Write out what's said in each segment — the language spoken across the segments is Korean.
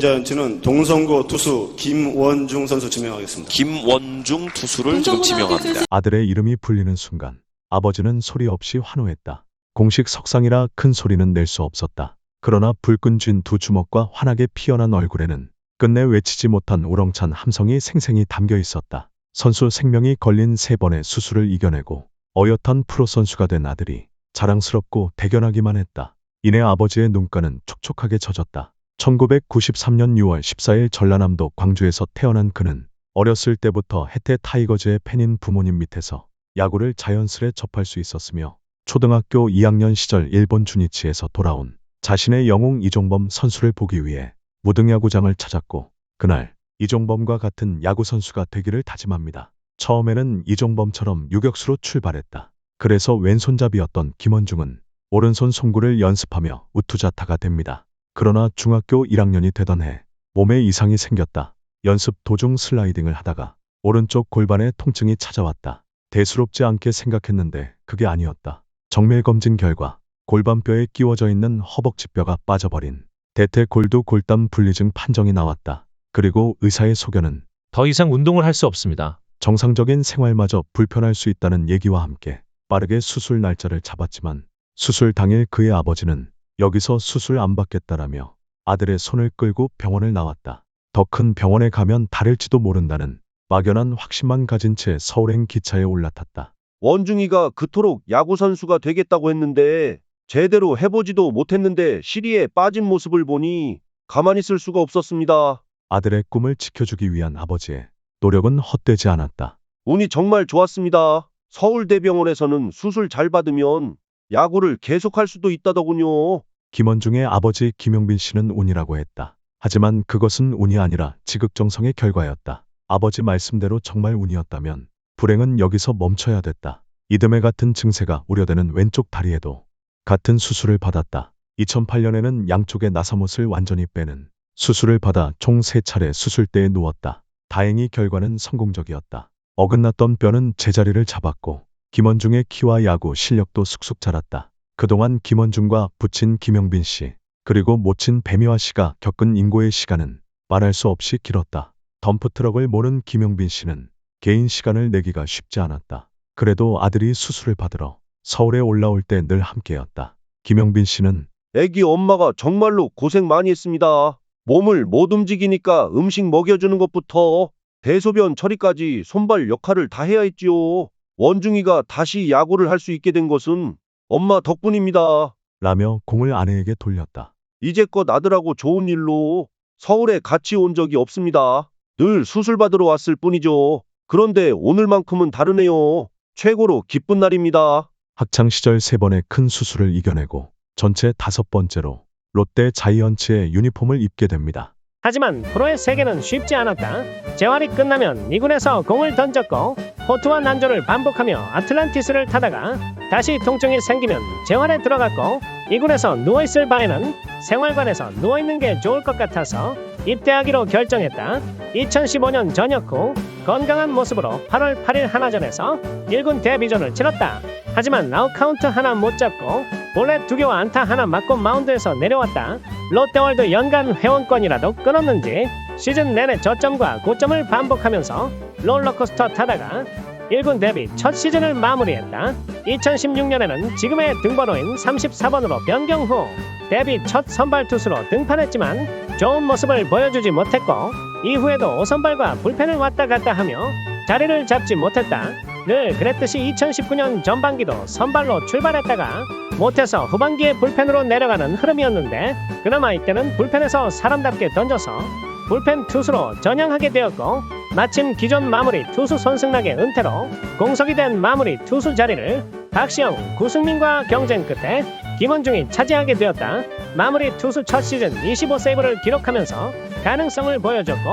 롯데자이언츠는 동성고 투수 김원중 선수 지명하겠습니다. 김원중 투수를 지금 지명합니다. 아들의 이름이 불리는 순간 아버지는 소리 없이 환호했다. 공식 석상이라 큰 소리는 낼 수 없었다. 그러나 불끈 쥔 두 주먹과 환하게 피어난 얼굴에는 끝내 외치지 못한 우렁찬 함성이 생생히 담겨 있었다. 선수 생명이 걸린 세 번의 수술을 이겨내고 어엿한 프로 선수가 된 아들이 자랑스럽고 대견하기만 했다. 이내 아버지의 눈가는 촉촉하게 젖었다. 1993년 6월 14일 전라남도 광주에서 태어난 그는 어렸을 때부터 해태 타이거즈의 팬인 부모님 밑에서 야구를 자연스레 접할 수 있었으며 초등학교 2학년 시절 일본 주니치에서 돌아온 자신의 영웅 이종범 선수를 보기 위해 무등야구장을 찾았고 그날 이종범과 같은 야구 선수가 되기를 다짐합니다. 처음에는 이종범처럼 유격수로 출발했다. 그래서 왼손잡이였던 김원중은 오른손 송구를 연습하며 우투자타가 됩니다. 그러나 중학교 1학년이 되던 해 몸에 이상이 생겼다. 연습 도중 슬라이딩을 하다가 오른쪽 골반에 통증이 찾아왔다. 대수롭지 않게 생각했는데 그게 아니었다. 정밀 검진 결과 골반뼈에 끼워져 있는 허벅지뼈가 빠져버린 대퇴 골두 골담 분리증 판정이 나왔다. 그리고 의사의 소견은 더 이상 운동을 할 수 없습니다. 정상적인 생활마저 불편할 수 있다는 얘기와 함께 빠르게 수술 날짜를 잡았지만 수술 당일 그의 아버지는 여기서 수술 안 받겠다라며 아들의 손을 끌고 병원을 나왔다. 더 큰 병원에 가면 다를지도 모른다는 막연한 확신만 가진 채 서울행 기차에 올라탔다. 원중이가 그토록 야구 선수가 되겠다고 했는데 제대로 해보지도 못했는데 시리에 빠진 모습을 보니 가만히 있을 수가 없었습니다. 아들의 꿈을 지켜주기 위한 아버지의 노력은 헛되지 않았다. 운이 정말 좋았습니다. 서울대병원에서는 수술 잘 받으면 야구를 계속할 수도 있다더군요. 김원중의 아버지 김용빈 씨는 운이라고 했다. 하지만 그것은 운이 아니라 지극정성의 결과였다. 아버지 말씀대로 정말 운이었다면 불행은 여기서 멈춰야 됐다. 이듬해 같은 증세가 우려되는 왼쪽 다리에도 같은 수술을 받았다. 2008년에는 양쪽의 나사못을 완전히 빼는 수술을 받아 총 3차례 수술대에 누웠다. 다행히 결과는 성공적이었다. 어긋났던 뼈는 제자리를 잡았고 김원중의 키와 야구 실력도 쑥쑥 자랐다. 그동안 김원중과 부친 김영빈 씨, 그리고 모친 배미화 씨가 겪은 인고의 시간은 말할 수 없이 길었다. 덤프트럭을 모는 김영빈 씨는 개인 시간을 내기가 쉽지 않았다. 그래도 아들이 수술을 받으러 서울에 올라올 때 늘 함께였다. 김영빈 씨는 애기 엄마가 정말로 고생 많이 했습니다. 몸을 못 움직이니까 음식 먹여주는 것부터 대소변 처리까지 손발 역할을 다 해야 했지요. 원중이가 다시 야구를 할 수 있게 된 것은 엄마 덕분입니다. 라며 공을 아내에게 돌렸다. 이제껏 아들하고 좋은 일로 서울에 같이 온 적이 없습니다. 늘 수술 받으러 왔을 뿐이죠. 그런데 오늘만큼은 다르네요. 최고로 기쁜 날입니다. 학창 시절 세 번의 큰 수술을 이겨내고 전체 다섯 번째로 롯데 자이언츠의 유니폼을 입게 됩니다. 하지만 프로의 세계는 쉽지 않았다. 재활이 끝나면 2군에서 공을 던졌고 호투와 난조를 반복하며 아틀란티스를 타다가 다시 통증이 생기면 재활에 들어갔고 2군에서 누워있을 바에는 생활관에서 누워있는 게 좋을 것 같아서 입대하기로 결정했다. 2015년 전역 후 건강한 모습으로 8월 8일 하나전에서 1군 데뷔전을 치렀다. 하지만 아웃카운트 하나 못 잡고 볼넷 두 개와 안타 하나 맞고 마운드에서 내려왔다. 롯데월드 연간 회원권이라도 끊었는지 시즌 내내 저점과 고점을 반복하면서 롤러코스터 타다가 1군 데뷔 첫 시즌을 마무리했다. 2016년에는 지금의 등번호인 34번으로 변경 후 데뷔 첫 선발 투수로 등판했지만 좋은 모습을 보여주지 못했고 이후에도 5선발과 불펜을 왔다 갔다 하며 자리를 잡지 못했다. 늘 그랬듯이 2019년 전반기도 선발로 출발했다가 못해서 후반기에 불펜으로 내려가는 흐름이었는데 그나마 이때는 불펜에서 사람답게 던져서 불펜 투수로 전향하게 되었고 마침 기존 마무리 투수 손승락의 은퇴로 공석이 된 마무리 투수 자리를 박시영, 구승민과 경쟁 끝에 김원중이 차지하게 되었다. 마무리 투수 첫 시즌 25세이브를 기록하면서 가능성을 보여줬고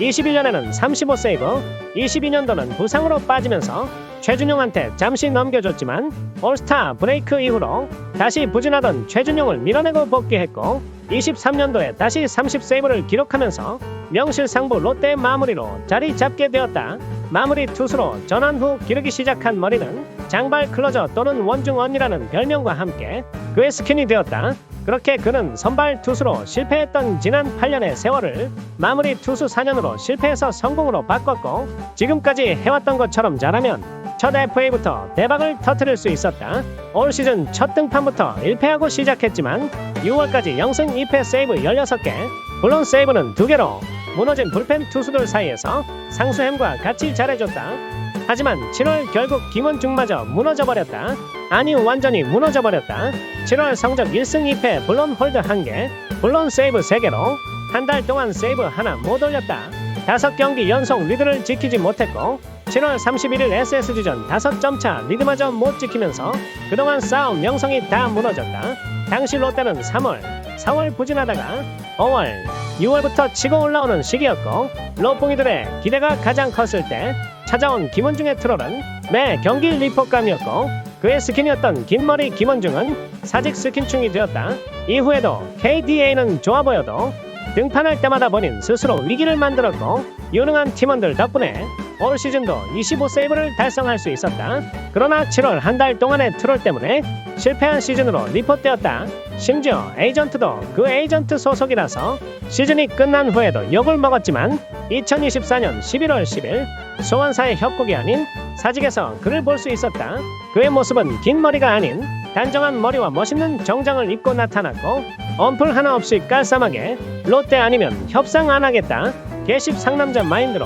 21년에는 35세이브, 22년도는 부상으로 빠지면서 최준용한테 잠시 넘겨줬지만 올스타 브레이크 이후로 다시 부진하던 최준용을 밀어내고 복귀했고 23년도에 다시 30세이브를 기록하면서 명실상부 롯데 마무리로 자리 잡게 되었다. 마무리 투수로 전환 후 기르기 시작한 머리는 장발 클로저 또는 원중 언니라는 별명과 함께 그의 스킨이 되었다. 그렇게 그는 선발 투수로 실패했던 지난 8년의 세월을 마무리 투수 4년으로 실패해서 성공으로 바꿨고 지금까지 해왔던 것처럼 잘하면 첫 FA부터 대박을 터트릴 수 있었다. 올 시즌 첫 등판부터 1패하고 시작했지만 6월까지 0승 2패 세이브 16개 물론 세이브는 2개로 무너진 불펜 투수들 사이에서 상수햄과 같이 잘해줬다. 하지만 7월 결국 김원중마저 무너져버렸다. 아니 완전히 무너져버렸다. 7월 성적 1승 2패 물론 홀드 1개 물론 세이브 3개로 한 달 동안 세이브 하나 못 올렸다. 5경기 연속 리드를 지키지 못했고 7월 31일 SSG전 5점 차 리드마저 못 지키면서 그동안 쌓은 명성이 다 무너졌다. 당시 롯데는 3월, 4월 부진하다가 5월, 6월부터 치고 올라오는 시기였고 롯봉이들의 기대가 가장 컸을 때 찾아온 김원중의 트롤은 매 경기 리포감이었고 그의 스킨이었던 긴 머리 김원중은 사직 스킨충이 되었다. 이후에도 KDA는 좋아 보여도 등판할 때마다 본인 스스로 위기를 만들었고 유능한 팀원들 덕분에 올 시즌도 25세이브를 달성할 수 있었다. 그러나 7월 한 달 동안의 트롤 때문에 실패한 시즌으로 리포트되었다. 심지어 에이전트도 그 에이전트 소속이라서 시즌이 끝난 후에도 욕을 먹었지만 2024년 11월 10일 소환사의 협곡이 아닌 사직에서 그를 볼 수 있었다. 그의 모습은 긴 머리가 아닌 단정한 머리와 멋있는 정장을 입고 나타났고 언플 하나 없이 깔쌈하게 롯데 아니면 협상 안 하겠다. 개십 상남자 마인드로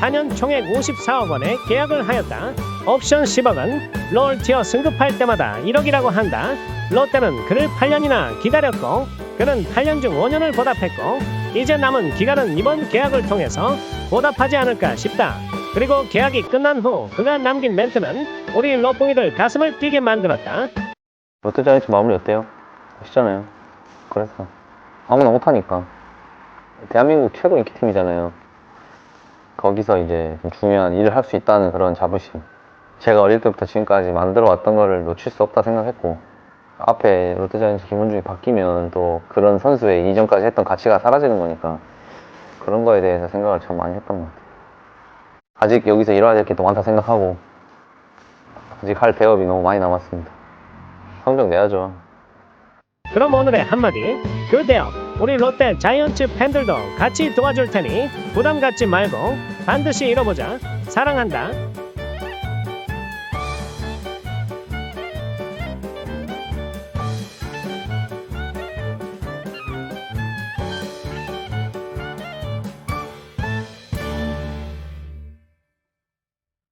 4년 총액 54억 원에 계약을 하였다. 옵션 10억은 롤 티어 승급할 때마다 1억이라고 한다. 롯데는 그를 8년이나 기다렸고 그는 8년 중 5년을 보답했고 이제 남은 기간은 이번 계약을 통해서 보답하지 않을까 싶다. 그리고 계약이 끝난 후 그가 남긴 멘트는 우리 롯봉이들 가슴을 뛰게 만들었다. 롯데자이언츠 마무리 어때요? 아시잖아요. 그래서 아무나 못하니까 대한민국 최고 인기 팀이잖아요. 거기서 이제 좀 중요한 일을 할 수 있다는 그런 자부심. 제가 어릴 때부터 지금까지 만들어 왔던 거를 놓칠 수 없다 생각했고 앞에 롯데자이언츠 김원중이 바뀌면 또 그런 선수의 이전까지 했던 가치가 사라지는 거니까 그런 거에 대해서 생각을 참 많이 했던 것 같아요. 아직 여기서 이뤄야 될 게 또 많다 생각하고 아직 할 배업이 너무 많이 남았습니다. 성적 내야죠. 그럼 오늘의 한마디 그 대업 우리 롯데 자이언츠 팬들도 같이 도와줄 테니 부담 갖지 말고 반드시 이뤄보자. 사랑한다